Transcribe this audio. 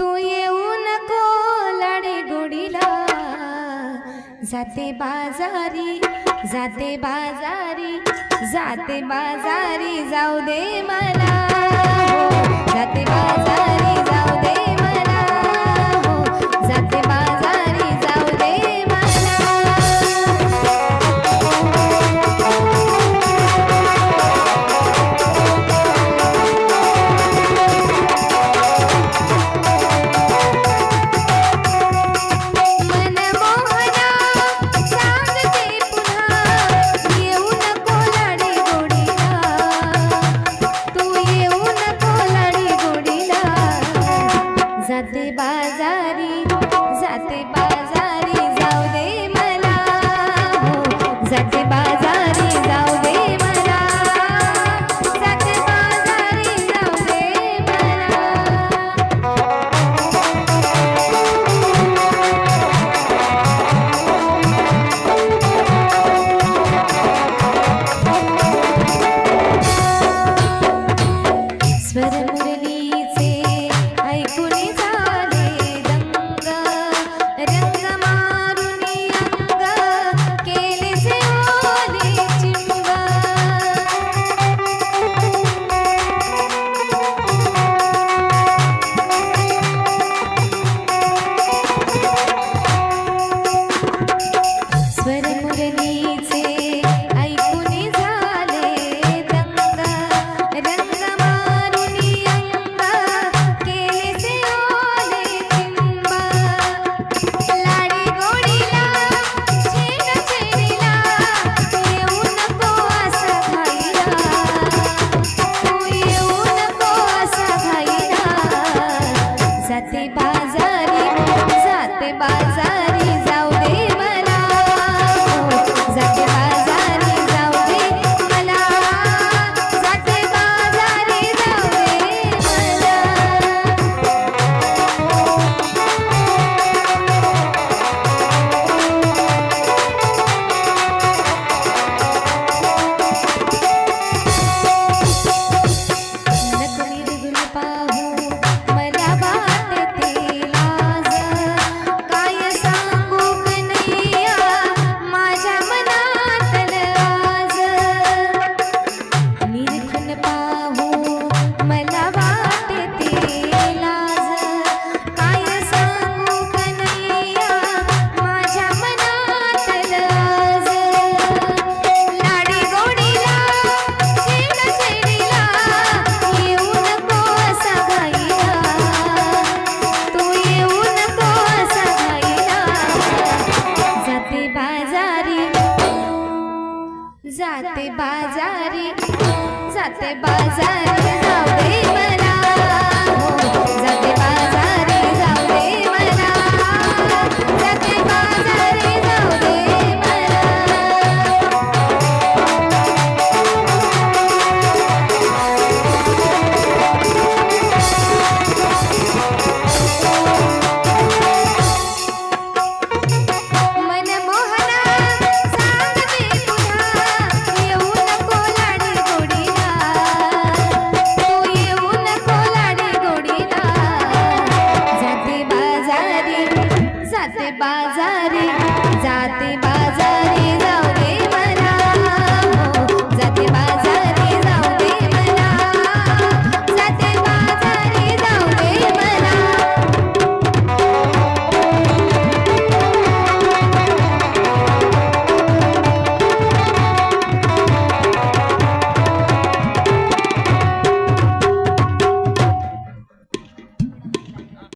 तू येऊ नको लाडे गोडीला. जाते बाजारी जाते बाजारी जाते बाजारी जाऊ दे मला. हो, जाते बाजारी. जाते बाजार बाजारी जाते